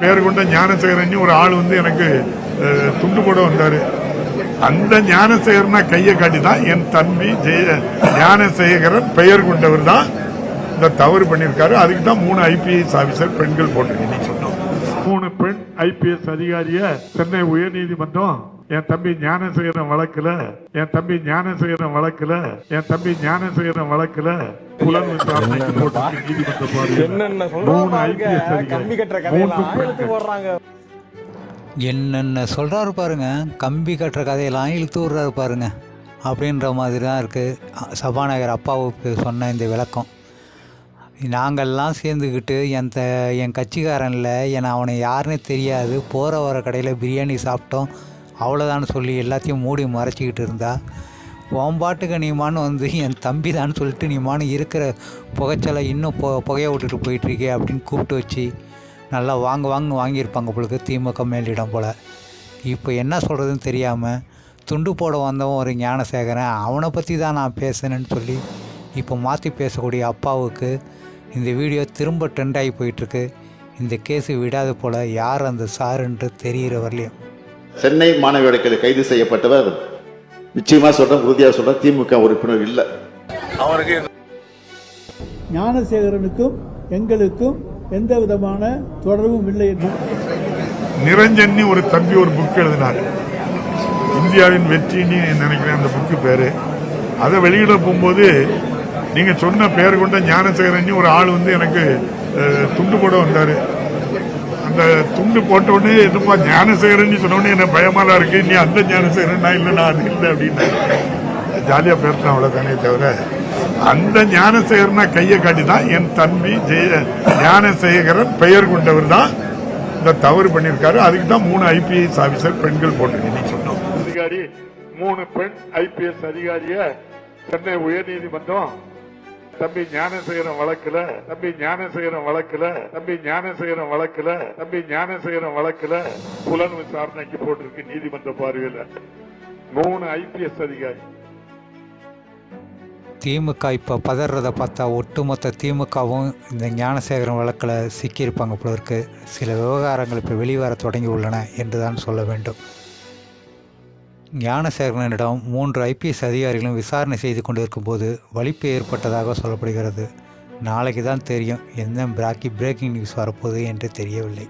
பேர் கொண்ட ஞானசேகரன் ஒரு ஆள் வந்து எனக்கு துண்டு போட வந்தாரு. அந்த ஞானசேகரனா கையை காட்டி தான் என் தம்பி ஜெய ஞானசேகரன் பெயர் கொண்டவர் தான் இந்த தவறு பண்ணியிருக்காரு. அதுக்கு தான் மூணு ஐபிஎஸ் ஆபீசர் பெண்கள் போட்டிருக்கீங்க சொன்னோம். மூணு பெண் ஐபிஎஸ் அதிகாரிய சென்னை உயர்நீதிமன்றம் என் தம்பி ஞானசேகரன் வழக்குல என் தம்பி ஞானசேகரன் வழக்குல என் தம்பி ஞானசேகரன் வழக்குல புலன் விசாரணைக்கு போட்டிருக்கு நீதிமன்ற போடுறாங்க. என்னென்ன சொல்கிறாரு பாருங்க கம்பி கட்டுற கதையெல்லாம் இழுத்து விட்றாரு பாருங்க. அப்படின்ற மாதிரி தான் இருக்குது சபாநாயகர் அப்பாவுக்கு சொன்ன இந்த விளக்கம். நாங்கள்லாம் சேர்ந்துக்கிட்டு என் த என் கட்சிக்காரனில் என் அவனை யாருன்னு தெரியாது. போகிற வர கடையில் பிரியாணி சாப்பிட்டோம். அவ்வளோதான்னு சொல்லி எல்லாத்தையும் மூடி மறைச்சிக்கிட்டு இருந்தா உன் பாட்டுக்கு நீமான்னு வந்து என் தம்பி தான் சொல்லிட்டு நீமான்னு இருக்கிற புகைச்சலை இன்னும் பொ புகைய விட்டுட்டு போயிட்டுருக்கே அப்படின்னு கூப்பிட்டு வச்சு நல்லா வாங்க வாங்கன்னு வாங்கியிருப்பாங்க உங்களுக்கு திமுக மேலிடம் போல். இப்போ என்ன சொல்கிறதுன்னு தெரியாமல் துண்டு போட வந்தவன் ஒரு ஞானசேகரன் அவனை பற்றி தான் நான் பேசுனேன்னு சொல்லி இப்போ மாற்றி பேசக்கூடிய அப்பாவுக்கு இந்த வீடியோ திரும்ப ட்ரெண்ட் ஆகி போயிட்டுருக்கு. இந்த கேஸு விடாது போல் யார் அந்த சாருன்ட்டு தெரிகிற வரலையும் சென்னை மாணவி வழக்கில் கைது செய்யப்பட்டவர். நிச்சயமா சொல்றேன் உறுதியா சொல்றேன் திமுக உறுப்பினர் இல்ல. அவருக்கு ஞானசேகரனுக்கும் எங்களுக்கும் எந்த விதமான தொடர்பும் இல்லை என்று நிரஞ்சன்னி ஒரு தம்பி ஒரு புக் எழுதினார். இந்தியாவின் வெற்றின்னு நினைக்கிறேன் அந்த புக்கு பேரு. அதை வெளியிட போகும்போது நீங்க சொன்ன பெயர் கொண்ட ஞானசேகரன் ஒரு ஆள் வந்து எனக்கு துண்டு போட வந்தாரு. அந்த துண்டு போட்ட என்னப்பா ஞானசேகரன் சொன்னோடனே என்ன பயமாலாம் இருக்கு? நீ அந்த ஞானசேகரன் நான் இல்லை நான் அது இல்லை அப்படின்னா ஜாலியாக பேசுறேன் அவ்வளோதானே தவிர அந்த ஞானசேகரனா கையை காட்டி தான் என் தம்பி ஜெய ஞானசேகரன் பெயர் கொண்டவர் தான் இந்த தவறு பண்ணியிருக்காரு. அதுக்கு தான் மூணு ஐபிஎஸ் ஆஃபீஸர் பெண்கள் போட்டிருக்கீங்க சொன்னோம். அதிகாரி மூணு பெண் ஐபிஎஸ் அதிகாரிய சென்னை உயர்நீதிமன்றம் தம்பி ஞானசேகரன் வழக்குல தம்பி ஞானசேகரன் வழக்குல தம்பி ஞானசேகரன் வழக்குல தம்பி ஞானசேகரன் வழக்குல புலன் விசாரணைக்கு போட்டிருக்கு நீதிமன்ற பார்வையில. மூணு ஐபிஎஸ் அதிகாரி. திமுக இப்போ பதறதை பார்த்தா ஒட்டுமொத்த திமுகவும் இந்த ஞானசேகரன் வழக்கில் சிக்கியிருப்பாங்க போல இருக்கு. சில விவகாரங்கள் இப்போ வெளிவர தொடங்கி உள்ளன என்று தான் சொல்ல வேண்டும். ஞானசேகரனிடம் மூன்று ஐபிஎஸ் அதிகாரிகளும் விசாரணை செய்து கொண்டிருக்கும்போது வலிப்பு ஏற்பட்டதாக சொல்லப்படுகிறது. நாளைக்கு தான் தெரியும் எந்த பிராக்கி பிரேக்கிங் நியூஸ் வரப்போகுது என்று தெரியவில்லை.